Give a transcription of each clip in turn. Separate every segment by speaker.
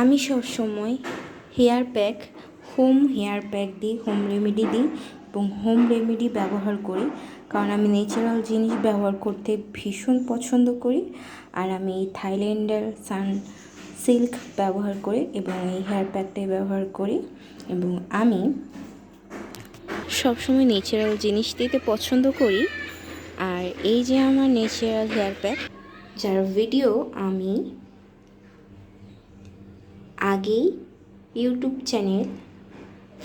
Speaker 1: আমি সবসময় hair pack, home hair pack দিই, হোম রেমেডি দিই এবং হোম রেমেডি ব্যবহার করি। কারণ আমি ন্যাচারাল জিনিস ব্যবহার করতে ভীষণ পছন্দ করি। আর আমি থাইল্যান্ডের সান সিল্ক ব্যবহার করি এবং এই হেয়ার প্যাকটাই ব্যবহার করি এবং আমি সবসময় ন্যাচারাল জিনিস দিতে পছন্দ করি। আর এই যে আমার ন্যাচারাল হেয়ার প্যাক, যার ভিডিও আমি আগেই ইউটিউব চ্যানেল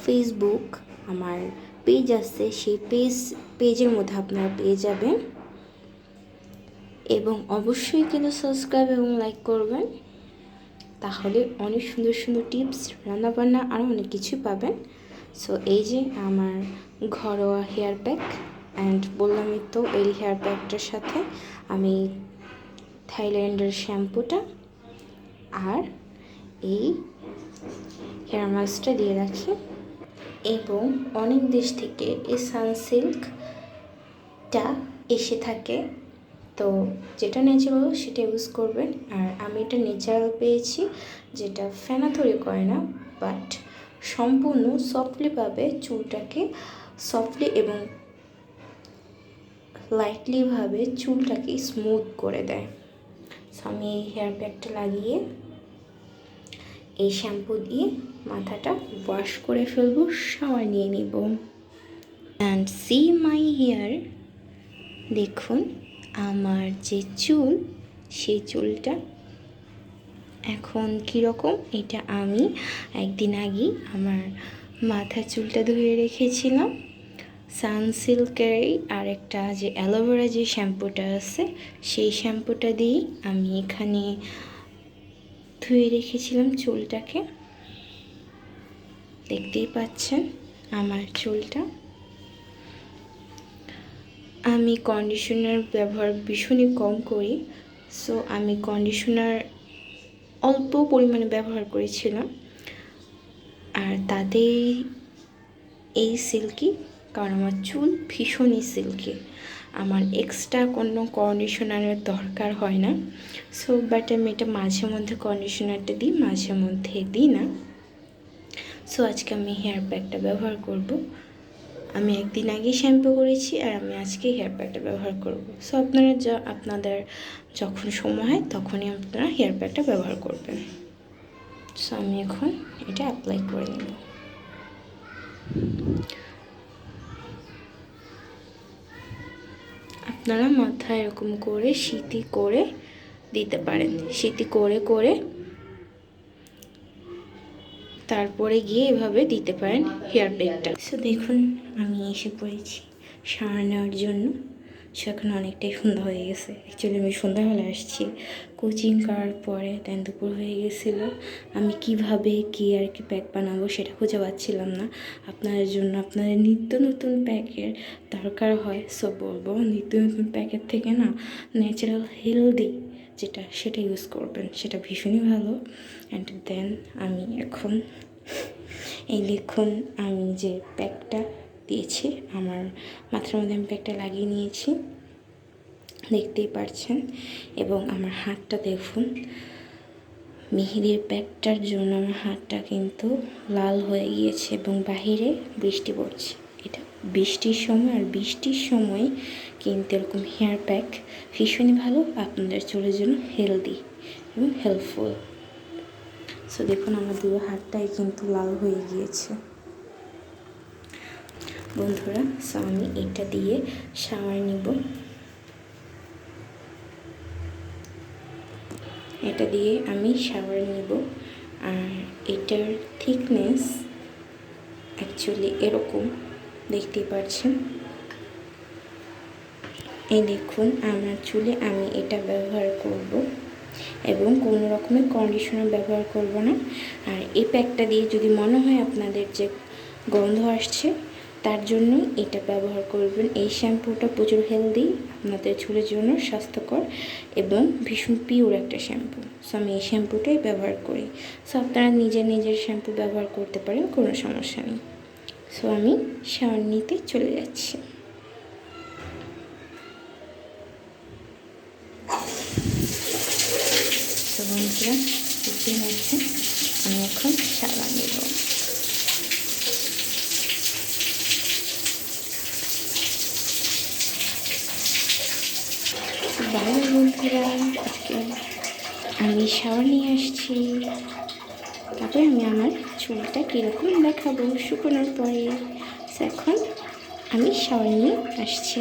Speaker 1: ফেসবুক আমার পেজ আছে, সেই পেজ পেজের মধ্যে আপনারা পেয়ে যাবেন। এবং অবশ্যই কিন্তু সাবস্ক্রাইব এবং লাইক করবেন। তাহলে অনেক সুন্দর সুন্দর টিপস রান্নাবান্না আরও অনেক কিছু পাবেন। সো এই যে আমার ঘরোয়া হেয়ার প্যাক অ্যান্ড বললামই তো এই হেয়ার প্যাকটার সাথে আমি থাইল্যান্ডের শ্যাম্পুটা আর এই হেয়ার মাস্কটা দিয়ে রাখি এবং অনেক দেশ থেকে এই সানসিল্কটা এসে থাকে। তো যেটা ন্যাচারাল সেটা ইউজ করবেন। আর আমি এটা ন্যাচারাল পেয়েছি, যেটা ফেনা তৈরি করে না বাট সম্পূর্ণ সফটলিভাবে চুলটাকে। সফটলি এবং লাইটলিভাবে চুলটাকে স্মুথ করে দেয়। আমি এই হেয়ার প্যাকটা লাগিয়ে এই শ্যাম্পু দিয়ে মাথাটা ওয়াশ করে ফেলব শাওয়ার নিয়ে নিব। অ্যান্ড সি মাই হেয়ার দেখুন, আমার যে চুল, সেই চুলটা এখন কীরকম? এটা আমি একদিন আগেই আমার মাথার চুলটা ধুয়ে রেখেছিলাম। সানসিল্কের আর একটা যে অ্যালোভেরা যে শ্যাম্পুটা আছে, সেই শ্যাম্পুটা দিয়েই আমি এখানে ধুয়ে রেখেছিলাম চুলটাকে। দেখতেই পাচ্ছেন আমার চুলটা। আমি কন্ডিশনার ব্যবহার ভীষণই কম করি সো আমি কন্ডিশনার অল্প পরিমাণে ব্যবহার করেছিলাম। আর তাতেই এই সিল্কি কারণ আমার চুল ভীষণই সিল্কি আমার এক্সট্রা কোনো কন্ডিশনারের দরকার হয় না। সো বাট আমি এটা মাঝে মধ্যে কন্ডিশনারটা দিই, মাঝে মধ্যে দিই না। সো আজকে আমি হেয়ার প্যাকটা ব্যবহার করব। আমি একদিন আগে শ্যাম্পু করেছি আর আমি আজকে হেয়ার প্যাকটা ব্যবহার করব। সো আপনারা যা, আপনাদের যখন সময় হয়, তখনই আপনারা হেয়ার প্যাকটা ব্যবহার করবেন। সো আমি এখন এটা অ্যাপ্লাই করে নেব। আপনারা মাথায় এরকম করে সিটি করে দিতে পারেন। সিটি করে করে তারপরে গিয়ে এভাবে দিতে পারেন হেয়ার ব্যাগটা দেখুন, আমি এসে পড়েছি সার নেওয়ার জন্য। সে এখন অনেকটাই সন্ধ্যা হয়ে গেছে। অ্যাকচুয়ালি আমি সন্ধ্যাবেলা আসছি। কোচিং করার পরে দেন দুপুর হয়ে গেছিল। আমি কীভাবে, কি আর কি প্যাক বানাবো সেটা খুঁজে পাচ্ছিলাম না। আপনাদের জন্য আপনাদের নিত্য নতুন প্যাকের দরকার হয়। সো বলব নিত্য নতুন প্যাকের থেকে না ন্যাচারাল হেলদি যেটা সেটা ইউজ করবেন। সেটা ভীষণই ভালো। অ্যান্ড দেন আমি এখন, এই দেখুন, আমি যে প্যাকটা দিয়েছি। আমার মাথার মধ্যে আমি প্যাকটা লাগিয়ে নিয়েছি। দেখতেই পারছেন। এবং আমার হাতটা দেখুন। মেহেদির প্যাকটার জন্য আমার হাতটা কিন্তু লাল হয়ে গিয়েছে এবং বাহিরে বৃষ্টি পড়ছে। এটা বৃষ্টির সময় আর বৃষ্টির সময় কিন্তু এরকম হেয়ার প্যাক ভীষণই ভালো, আপনাদের চুলের জন্য হেলদি এবং হেল্পফুল সো দেখুন, আমার দুই হাতটাই কিন্তু লাল হয়ে গিয়েছে। বন্ধুরা সো আমি এটা দিয়ে শাওয়ার নিব। এটা দিয়ে আমি শাওয়ার নিব। আর এটার থিকনেস অ্যাকচুয়ালি এরকম, দেখতেই পাচ্ছেন? এই দেখুন আমার চুলে আমি এটা ব্যবহার করব। এবং কোনো রকমের কন্ডিশনার ব্যবহার করব না। আর এই প্যাকটা দিয়ে যদি মনে হয় আপনাদের যে গন্ধ আসছে তার জন্য এটা ব্যবহার করবেন। এই শ্যাম্পুটা প্রচুর হেলদি আপনাদের চুলের জন্য স্বাস্থ্যকর এবং ভীষণ পিওর একটা শ্যাম্পু। সো আমি এই শ্যাম্পুটাই ব্যবহার করি। সো আপনারা নিজের নিজের শ্যাম্পু ব্যবহার করতে পারেন, কোনো সমস্যা নেই। সো আমি শাওয়ার নিতে চলে যাচ্ছি। তো আমি এখন সাবান নেব। বাই বন্ধুরা, আজকে আমি শাওয়ার নিয়ে আসছি। তারপরে আমি আমার চুলটা কীরকম দেখাবো শুকোনোর পরে। এখন আমি শাওয়ার নিয়ে আসছি।